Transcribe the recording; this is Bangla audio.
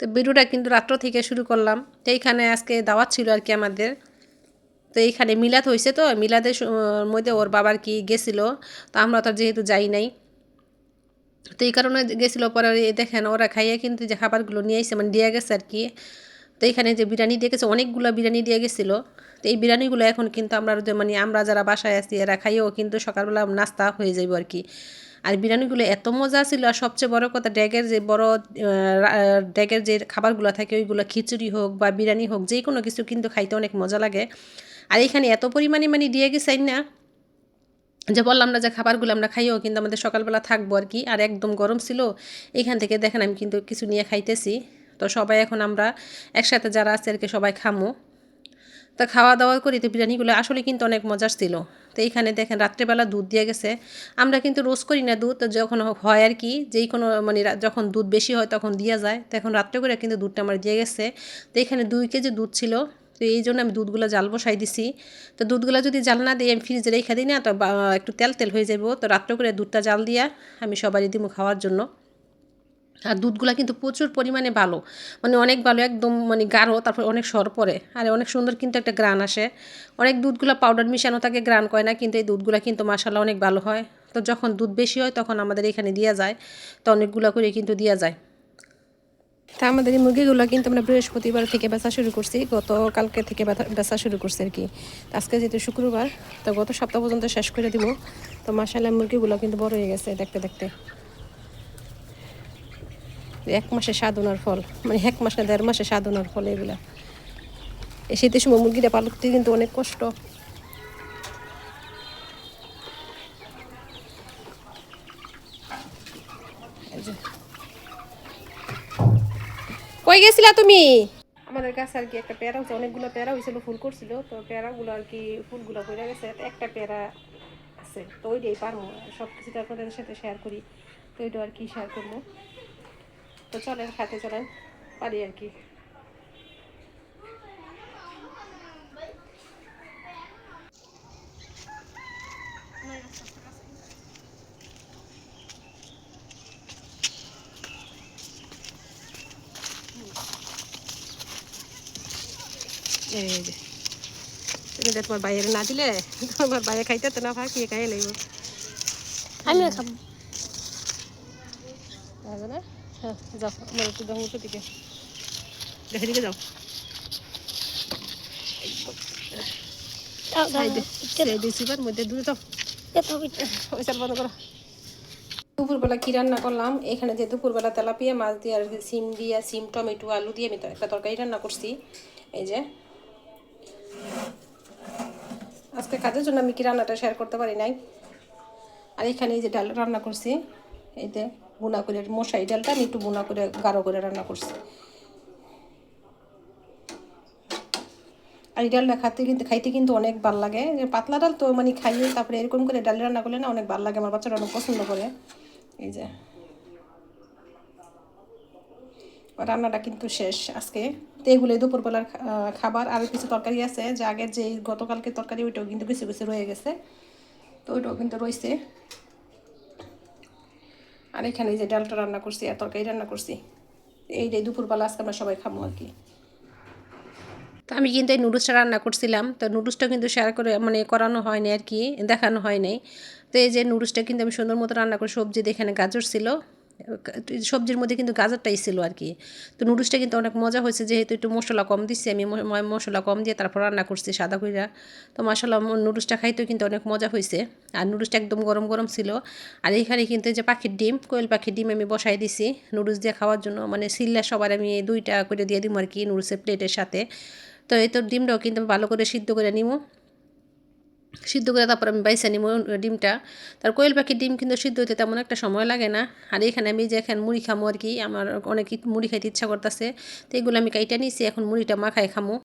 তো ভিডিওটা কিন্তু রাত্র থেকে শুরু করলাম। তো এইখানে আজকে দাওয়াত ছিল আর কি আমাদের। তো এইখানে মিলাদ হয়েছে তো, মিলাদের মধ্যে ওর বাবার কি গেছিল, তো আমরা তো যেহেতু যাই নাই। তো এই কারণে গেছিল, পরে দেখেন ওরা খাইয়ে কিন্তু যে খাবারগুলো নিয়ে এসে মানে দিয়ে গেছে আর কি। তো এখানে যে বিরিয়ানি দিয়ে গেছে, অনেকগুলো বিরিয়ানি দিয়ে গেছিল। তো এই বিরিয়ানিগুলো এখন কিন্তু আমরা মানে আমরা যারা বাসায় আছি, এরা খাইয়েও কিন্তু সকালবেলা নাস্তা হয়ে যাইব আর কি। আর বিরিয়ানিগুলো এত মজা ছিল, আর সবচেয়ে বড় কথা ড্যাগের যে বড় ড্যাগের যে খাবারগুলো থাকে, ওইগুলো খিচুড়ি হোক বা বিরিয়ানি হোক, যে কোনো কিছু কিন্তু খাইতে অনেক মজা লাগে। আর এখানে এত পরিমাণে মানে দিয়ে গেছে না, যে বললাম না যে খাবারগুলো আমরা খাইও, কিন্তু আমাদের সকালবেলা থাকব আর কি, আর একদম গরম ছিল। এখান থেকে দেখেন আমি কিন্তু কিছু নিয়ে খাইতেছি। তো সবাই এখন আমরা একসাথে যারা আছে আর কি সবাই খামো। তা খাওয়া দাওয়া করি, তো বিরিয়ানিগুলো আসলে কিন্তু অনেক মজার ছিল। তো এইখানে দেখেন রাত্রেবেলা দুধ দিয়ে গেছে। আমরা কিন্তু রোজ করি না দুধ যখন হয় আর কি, যেই কোনো মানে যখন দুধ বেশি হয় তখন দেওয়া যায়। তো এখন রাত্রে করে কিন্তু দুধটা আমার দিয়ে গেছে। তো এখানে দুই কেজি দুধ ছিল। তো এই জন্য আমি দুধগুলো জাল বসাই দিছি। তো দুধগুলো যদি জাল না দিই, আমি ফ্রিজে রেখে দিই না, তো একটু তেল তেল হয়ে যাব তো রাত্রে করে দুধটা জাল দিয়া আমি সবারই দিব খাওয়ার জন্য। আর দুধগুলা কিন্তু প্রচুর পরিমাণে ভালো। মানে অনেক ভালো, একদম মানে গাঢ়, তারপর অনেক সর পড়ে আর অনেক সুন্দর কিন্তু একটা গ্রান আসে। অনেক দুধগুলো পাউডার মিশানো থাকে গ্রান করে না, কিন্তু এই দুধগুলা কিন্তু মাসাল্লাহ অনেক ভালো হয়। তো যখন দুধ বেশি হয়, তখন আমাদের এখানে দেওয়া যায়। তো অনেকগুলো করে কিন্তু দেওয়া যায়। তা আমাদের এই মুরগিগুলো কিন্তু আমরা বৃহস্পতিবার থেকে বেচা শুরু করছি। গত কালকে থেকে বেচা শুরু করছি আর কি। আজকে যেহেতু শুক্রবার, তো গত সপ্তাহ পর্যন্ত শেষ করে দিব। তো মাসাল্লাহ মুরগিগুলো কিন্তু বড় হয়ে গেছে দেখতে দেখতে। এক মাসে সাধনার ফল মানে এক মাস না দেড় মাসে সাধনার ফল এগুলা। শীতের সময় মুরগিটা পালতে কিন্তু অনেক কষ্ট। কই গেছিলা তুমি? আমাদের কাছে আর কি একটা পেয়ারা হচ্ছে অনেকগুলো পেয়ারা হয়েছিল, ফুল করছিল। তো পেয়ারাগুলো আর কি ফুলগুলো পড়ে গেছে একটা পেয়ারা আছে, তো ওইটাই পারব। সব কিছু তো আপনাদের সাথে শেয়ার করি, তো ওইটা আর কি শেয়ার করব। তো চলেন খাতে চলেন পারি আর কি। এই যে তুমি যে তোমার বাইরে না দিলে তোমার বাইরে খাইতে তো না ফাঁকিয়ে খাই লাগবে আমিও খাব। তাহলে না হ্যাঁ যাও আমার একটু উঠো দিকে। দেখে দিকে যাও। দুপুরবেলা কী রান্না করলাম? এখানে যে দুপুরবেলা তেলাপিয়া মাছ দিয়ে আর সিম দিয়ে সিম টমেটো আলু দিয়ে আমি তো একটা তরকারি রান্না করছি। এই যে। আজকে কাজের জন্য আমি কি রান্নাটা শেয়ার করতে পারি নাই? আর এখানে এই যে ডাল রান্না করছি। এই যে। বুনা করে মশাই ডালটা আমি একটু বুনা করে, গাঢ় করে রান্না করছি। আর এই ডালটা খাতে কিন্তু, খাইতে কিন্তু অনেক ভালো লাগে। পাতলা ডাল তো মানে খাইয়ে তারপরে এরকম করে ডাল রান্না করলে না অনেক ভালো লাগে, আমার বাচ্চারা অনেক পছন্দ করে। এই যে। রান্নাটা কিন্তু শেষ আজকে। তো এগুলো দুপুরবেলার খাবার। আর কিছু তরকারি আছে। যে আগের যে গতকালকে তরকারি, ওইটাও কিন্তু কিছু কিছু রয়ে গেছে। তো ওইটাও কিন্তু রয়েছে। আর এখানে যে ডালটা রান্না করছি আর তরকারি রান্না করছি, এইটাই দুপুরবেলা আজকে আমরা সবাই খাব আর কি। তো আমি কিন্তু এই নুডলসটা রান্না করছিলাম, তো নুডলসটা কিন্তু শেয়ার করে মানে করানো হয়নি আর কি, দেখানো হয় নাই তো এই যে নুডলসটা কিন্তু আমি সুন্দর মতো রান্না করে সবজি দিয়ে এখানে গাজর ছিল সবজির মধ্যে কিন্তু গাজরটাই ছিল আর কি তো নুডলসটা কিন্তু অনেক মজা হয়েছে, যেহেতু একটু মশলা কম দিচ্ছি, আমি মশলা কম দিয়ে তারপর রান্না করছি সাদা কইরা। তো মশলা নুডলসটা খাইতেও কিন্তু অনেক মজা হয়েছে আর নুডলসটা একদম গরম গরম ছিল। আর এখানে কিন্তু যে পাখির ডিম, কোয়েল পাখির ডিম আমি বসাই দিছি নুডলস দিয়ে খাওয়ার জন্য। মানে সিল্লা সবার আমি দুইটা করে দিয়ে দিব আর কি নুডলসের প্লেটের সাথে। তো এই তো ডিমটাও কিন্তু ভালো করে সিদ্ধ করে নিব সিদ্ধ করে তারপর আমি বাইসা নিব ডিমটা। তার কোয়েল পাখির ডিম কিন্তু সিদ্ধ হইতে তেমন একটা সময় লাগে না। আর এখানে আমি যে এখন মুড়ি খামো আর কি, আমার অনেক মুড়ি খাইতে ইচ্ছা করতেছে, তো এগুলো আমি কাইটা নিয়েছি এখন মুড়িটা মাখায় খামো।